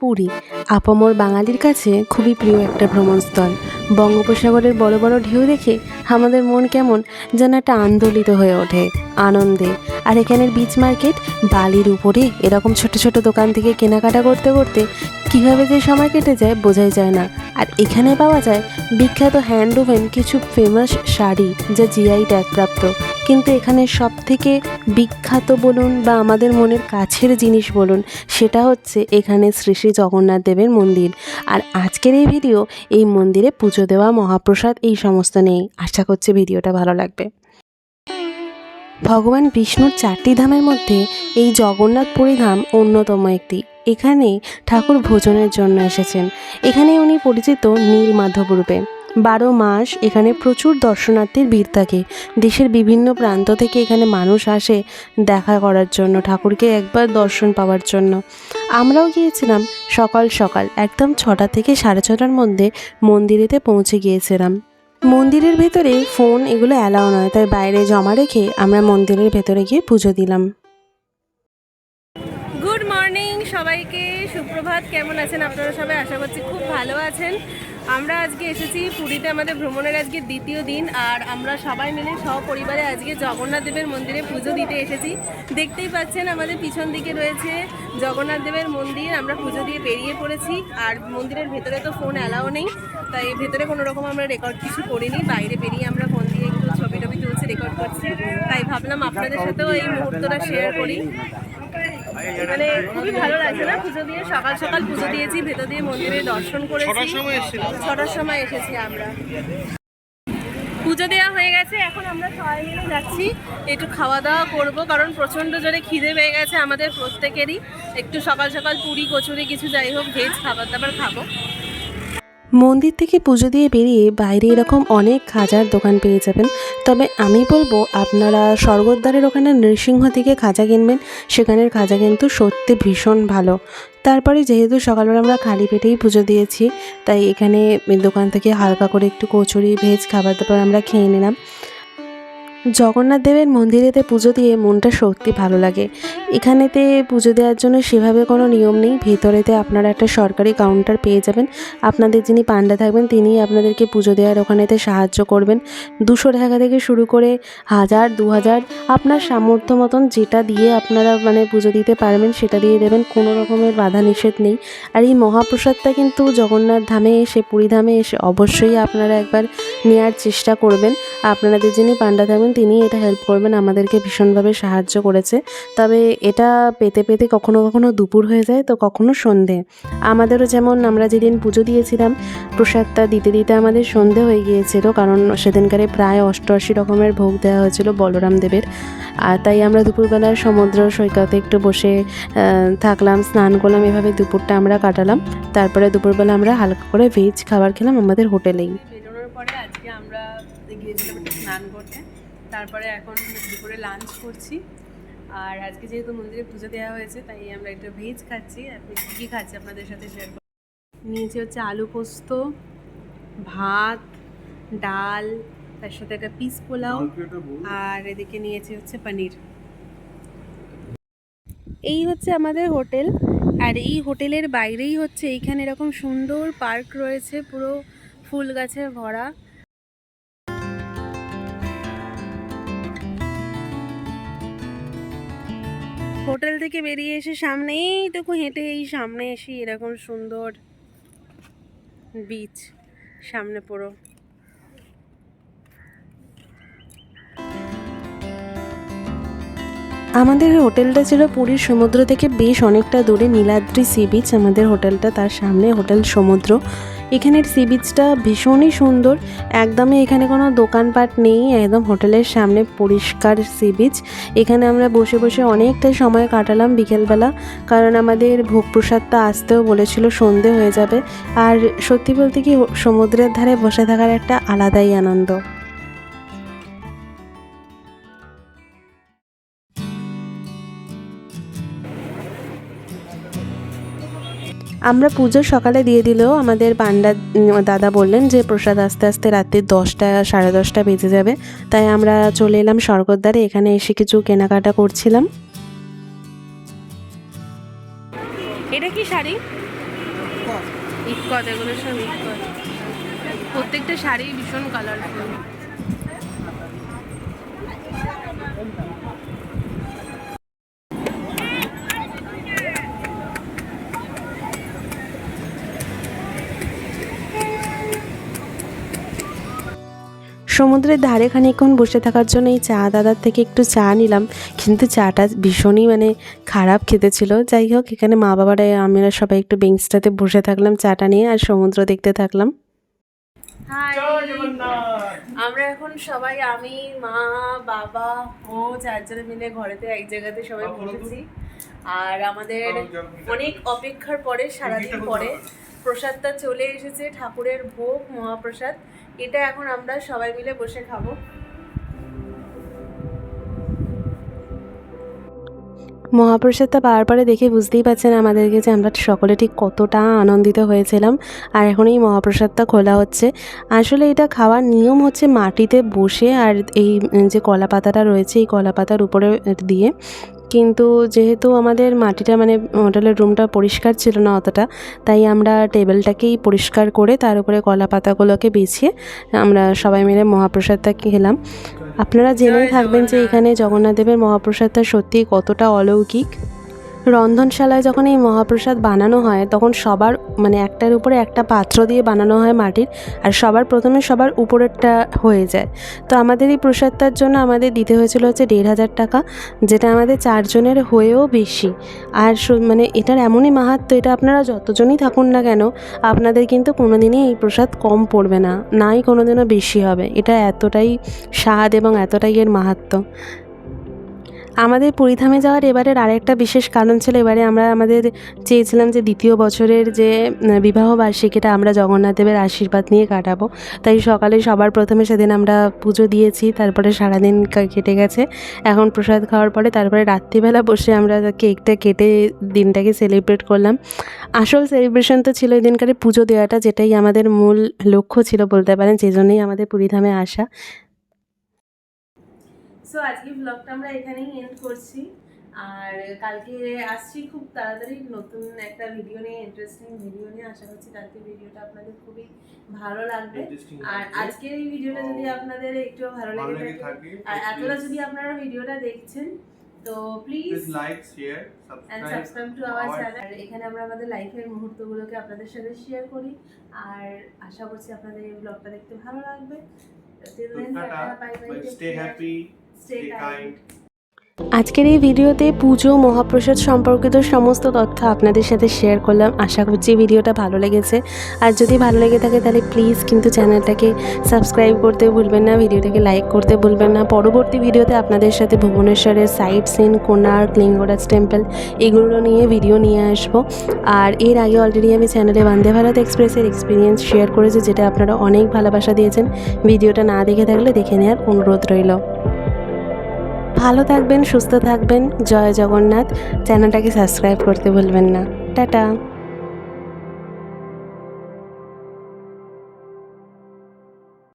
পুরী, আপামর বাঙালির কাছে খুবই প্রিয় একটা ভ্রমণস্থল। বঙ্গোপসাগরের বড় বড় ঢেউ দেখে আমাদের মন কেমন যেন একটা আন্দোলিত হয়ে ওঠে, আনন্দে। আর এখানের বিচ মার্কেট বালির উপরে এরকম ছোট ছোট দোকান থেকে কেনাকাটা করতে করতে কীভাবে যে সময় কেটে যায় বোঝাই যায় না। আর এখানে পাওয়া যায় বিখ্যাত হ্যান্ডলুমের কিছু ফেমাস শাড়ি, যা জিআই ট্যাগপ্রাপ্ত কিন্তু এখানে সব থেকে বিখ্যাত বলুন বা আমাদের মনের কাছের জিনিস বলুন, সেটা হচ্ছে এখানে শ্রী শ্রী জগন্নাথ দেবের মন্দির। আর আজকের এই ভিডিও, এই মন্দিরে পুজো দেওয়া, মহাপ্রসাদ, এই সমস্ত নেই আশা করছি ভিডিওটা ভালো লাগবে। ভগবান বিষ্ণুর চারটি ধামের মধ্যে এই জগন্নাথ পুরী ধাম অন্যতম একটি। এখানে ঠাকুর ভোজনের জন্য এসেছেন। এখানে উনি পরিচিত নীল মাধব রূপে। বারো মাস এখানে প্রচুর দর্শনার্থীর ভিড় থাকে। দেশের বিভিন্ন প্রান্ত থেকে এখানে মানুষ আসে দেখা করার জন্য, ঠাকুরকে একবার দর্শন পাওয়ার জন্য। আমরাও গিয়েছিলাম সকাল সকাল, একদম ছটা থেকে সাড়ে ছটার মধ্যে মন্দিরেতে পৌঁছে গিয়েছিলাম। মন্দিরের ভেতরে ফোন এগুলো অ্যালাউ নয়, তাই বাইরে জমা রেখে আমরা মন্দিরের ভেতরে গিয়ে পুজো দিলাম। গুড মর্নিং সবাইকে, সুপ্রভাত, কেমন আছেন আপনারা সবাই? আশা করছি খুব ভালো আছেন। আমরা আজকে এসেছি পুরীতে, আমাদের ভ্রমণের আজকে দ্বিতীয় দিন, আর আমরা সবাই মিলে সপরিবারে আজকে জগন্নাথ দেবের মন্দিরে পুজো দিতে এসেছি। দেখতেই পাচ্ছেন, আমাদের পিছন দিকে রয়েছে জগন্নাথ দেবের মন্দির, আমরা পুজো দিয়ে বেরিয়ে পড়েছি, আর মন্দিরের ভেতরে তো ফোন অ্যালাও নেই, তাই ভেতরে কোনো রকম আমরা রেকর্ড কিছু করিনি, বাইরে বেরিয়ে আমরা ফোন দিয়ে একটু ছবি টবি তুলছি রেকর্ড করছি। তাই ভাবলাম আপনাদের সাথেও এই মুহূর্তটা শেয়ার করি। মানে খুবই ভালো লাগছে না? পুজো দিয়ে সকাল সকাল পুজো দিয়েছি ভেতর দিয়ে মন্দিরে দর্শন করেছি। ছটার সময় এসেছি আমরা। পুজো দেওয়া হয়ে গেছে এখন আমরা সবাই মিলে যাচ্ছি। একটু খাওয়া দাওয়া করব কারণ প্রচণ্ড জোরে খিদে পেয়ে গেছে আমাদের প্রত্যেকেরই। একটু সকাল সকাল পুরি কচুরি কিছু যাই হোক ভেজ খাবার দাবার খাব। মন্দির থেকে পুজো দিয়ে বেরিয়ে বাইরে এরকম অনেক খাজার দোকান পেয়ে যাবেন। তবে আমি বলব, আপনারা স্বর্গদ্বারের ওখানে নৃসিংহ থেকে খাজা কিনবেন। সেখানের খাজা কিন্তু সত্যি ভীষণ ভালো। তারপরে যেহেতু সকালবেলা আমরা খালি পেটেই পুজো দিয়েছি, তাই এখানে দোকান থেকে হালকা করে একটু কচুরি, ভেজ খাবার দাবার আমরা খেয়ে নিলাম। জগন্নাথ দেবের মন্দিরেতে পুজো দিয়ে মনটা সত্যি ভালো লাগে। এখানেতে পুজো দেওয়ার জন্য সেভাবে কোনো নিয়ম নেই। ভেতরেতে আপনারা একটা সরকারি কাউন্টার পেয়ে যাবেন। আপনাদের যিনি পান্ডা থাকবেন তিনি আপনাদেরকে পুজো দেওয়ার ওখানেতে সাহায্য করবেন। দুশো টাকা থেকে শুরু করে হাজার, দু হাজার, আপনার সামর্থ্য মতন যেটা দিয়ে আপনারা মানে পুজো দিতে পারবেন, সেটা দিয়ে দেবেন। কোনো রকমের বাধা নিষেধ নেই। আর এই মহাপ্রসাদটা কিন্তু জগন্নাথ ধামে এসে, পুরী ধামে এসে অবশ্যই আপনারা একবার নেওয়ার চেষ্টা করবেন। আপনাদের যিনি পান্ডা থাকবেন তিনি এটা হেল্প করবেন, আমাদেরকে ভীষণভাবে সাহায্য করেছে। তবে এটা পেতে পেতে কখনো কখনো দুপুর হয়ে যায়, তো কখনো সন্ধে। আমাদেরও যেমন আমরা যেদিন পুজো দিয়েছিলাম, প্রসাদটা দিতে দিতে আমাদের সন্ধে হয়ে গিয়েছিল, কারণ সেদিনকারে প্রায় অষ্টআশি রকমের ভোগ দেওয়া হয়েছিল বলরাম দেবের। আর তাই আমরা দুপুরবেলায় সমুদ্র সৈকতে একটু বসে থাকলাম, স্নান করলাম, এভাবে দুপুরটা আমরা কাটালাম। তারপরে দুপুরবেলা আমরা হালকা করে ভেজ খাবার খেলাম আমাদের হোটেলেই। পরে আজকে আমরা গিয়েছিলাম একটু স্নান করতে। তারপরে এখন দুপুরে লাঞ্চ করছি। আর আজকে যেহেতু মন্দিরে পুজো দেওয়া হয়েছে তাই আমরা একটু ভেজ খাচ্ছি। আপনি কী কী খাচ্ছি আপনাদের সাথে শেয়ার করব নিয়েছি হচ্ছে আলু পোস্ত ভাত ডাল তার সাথে একটা পিস পোলাও আর এদিকে নিয়েছি হচ্ছে পনির। এই হচ্ছে আমাদের হোটেল। আর এই হোটেলের বাইরেই হচ্ছে এইখানে এরকম সুন্দর পার্ক রয়েছে পুরো ফুল গাছে ভরা। হোটেল থেকে বেরিয়ে এসে সামনেই দেখো হেঁটে, এই সামনে এসে এরকম সুন্দর বিচ সামনে পুরো। আমাদের হোটেলটা ছিল পুরীর সমুদ্র থেকে বেশ অনেকটা দূরে নীলাদ্রি সি বিচ। আমাদের হোটেলটা তার সামনে, হোটেল সমুদ্র। এখানের সি বিচটা ভীষণই সুন্দর। একদমই এখানে কোনো দোকানপাট নেই, একদম হোটেলের সামনে পরিষ্কার সি বিচ। এখানে আমরা বসে বসে অনেকটা সময় কাটালাম বিকেলবেলা, কারণ আমাদের ভোগ প্রসাদটা আসতেও বলেছিল সন্ধে হয়ে যাবে। আর সত্যি বলতে কি, সমুদ্রের ধারে বসে থাকার একটা আলাদাই আনন্দ। আমরা সকালে দিয়ে দিলেও আমাদের পান্ডা দাদা বললেন যে প্রসাদ আস্তে আস্তে রাত্রি দশটা, সাড়ে দশটা বেজে যাবে। তাই আমরা চলে এলাম স্বর্গদ্বারে। এখানে এসে কিছু কেনাকাটা করছিলাম। এটা কি শাড়ি? এগুলো সব প্রত্যেকটা শাড়ি ভীষণ কালারফুল সমুদ্রের ধারে খানিকক্ষণ বসে থাকার জন্য এই চা দাদার থেকে একটু চা নিলাম। কিন্তু চাটা ভীষণই মানে খারাপ খেতে ছিল। যাই হোক এখানে মা বাবারা আমরা সবাই একটু বেঞ্চটাতে বসে থাকলাম চাটা নিয়ে আর সমুদ্র দেখতে থাকলাম। আমরা এখন সবাই আমি মা বাবা ও চারজনে মিলে ঘরেতে এক জায়গাতে সবাই বসেছি। আর আমাদের অনেক অপেক্ষার পরে সারাদিন পরে প্রসাদটা চলে এসেছে ঠাকুরের ভোগ মহাপ্রসাদ। এটা এখন আমরা সবাই মিলে বসে খাব। মহাপ্রসাদটা পাওয়ার পরে দেখে বুঝতেই পারছেন আমাদেরকে যে আমরা সকলে ঠিক কতটা আনন্দিত হয়েছিলাম। আর এখন এই মহাপ্রসাদটা খোলা হচ্ছে। আসলে এটা খাওয়ার নিয়ম হচ্ছে মাটিতে বসে আর এই যে কলা পাতাটা রয়েছে, এই কলা পাতার উপরে দিয়ে কিন্তু যেহেতু আমাদের মাটিটা মানে হোটেলের রুমটা পরিষ্কার ছিল না অতটা, তাই আমরা টেবিলটাকেই পরিষ্কার করে তার উপরে কলা পাতাগুলোকে বিছিয়ে আমরা সবাই মিলে মহাপ্রসাদটা খেলাম। আপনারা জেনেই থাকবেন যে এখানে জগন্নাথ দেবের মহাপ্রসাদটা সত্যিই কতটা অলৌকিক। রন্ধনশালায় যখন এই মহাপ্রসাদ বানানো হয়, তখন সবার মানে একটার উপরে একটা পাত্র দিয়ে বানানো হয় মাটির, আর সবার প্রথমে সবার উপরেরটা হয়ে যায়। তো আমাদের এই প্রসাদটার জন্য আমাদের দিতে হয়েছিল হচ্ছে দেড় হাজার টাকা, যেটা আমাদের চারজনের হয়েও বেশি। আর মানে এটার এমনই মাহাত্ম এটা আপনারা যতজনই থাকুন না কেন, আপনাদের কিন্তু কোনোদিনই এই প্রসাদ কম পড়বে না, নাই কোনোদিনও বেশি হবে। এটা এতটাই স্বাদ এবং এতটাই এর মাহাত্ম আমাদের পুরীধামে যাওয়ার এবারের আরেকটা বিশেষ কারণ ছিল এবারে আমরা আমাদের চেয়েছিলাম যে দ্বিতীয় বছরের যে বিবাহ বার্ষিকীটা আমরা জগন্নাথ দেবের আশীর্বাদ নিয়ে কাটাবো। তাই সকালে সবার প্রথমে সেদিন আমরা পুজো দিয়েছি, তারপরে সারাদিন কেটে গেছে। এখন প্রসাদ খাওয়ার পরে তারপরে রাত্রিবেলা বসে আমরা কেকটা কেটে দিনটাকে সেলিব্রেট করলাম। আসল সেলিব্রেশন তো ছিল এই দিনকারে পুজো দেওয়াটা, যেটাই আমাদের মূল লক্ষ্য ছিল বলতে পারেন, সেই জন্যই আমাদের পুরীধামে আসা। সো আজকে ব্লগটা আমরা এখানেই এন্ড করছি। আর কালকে আসছি খুব তাড়াতাড়ি নতুন একটা ভিডিও নিয়ে ইন্টারেস্টিং ভিডিও নিয়ে। আশা করছি কালকে ভিডিওটা আপনাদের খুবই ভালো লাগবে। আর। আজকের এই ভিডিওটা যদি আপনাদের একটু ভালো লেগে থাকে আর এতটা যদি আপনারা ভিডিওটা দেখছেন তো please like share subscribe subscribe to our channel আর এখানে আমরা আমাদের লাইফের মুহূর্তগুলোকে আপনাদের সাথে শেয়ার করি। আর আশা করছি আপনাদের এই ব্লগটা দেখতে ভালো লাগবে। Bye, take stay happy Stay stay kind আজকের এই ভিডিওতে পুজো মহাপ্রসাদ সম্পর্কিত সমস্ত তথ্য আপনাদের সাথে শেয়ার করলাম। আশা করছি ভিডিওটা ভালো লেগেছে। আর যদি ভালো লেগে থাকে তাহলে প্লিজ কিন্তু চ্যানেলটাকে সাবস্ক্রাইব করতে ভুলবেন না ভিডিওটাকে লাইক করতে ভুলবেন না। পরবর্তী ভিডিওতে আপনাদের সাথে ভুবনেশ্বরের sightseeing Konark Lingaraj temple এগুলো নিয়ে ভিডিও নিয়ে আসব। আর এর আগে অলরেডি আমি চ্যানেলে বন্দে ভারত এক্সপ্রেসের এক্সপিরিয়েন্স শেয়ার করেছি যেটা আপনারা অনেক ভালোবাসা দিয়েছেন। ভিডিওটা না দেখে থাকলে দেখে নেওয়ার অনুরোধ রইল। ভালো থাকবেন সুস্থ থাকবেন। জয় জগন্নাথ। চ্যানেলটাকে সাবস্ক্রাইব করতে ভুলবেন না। টাটা।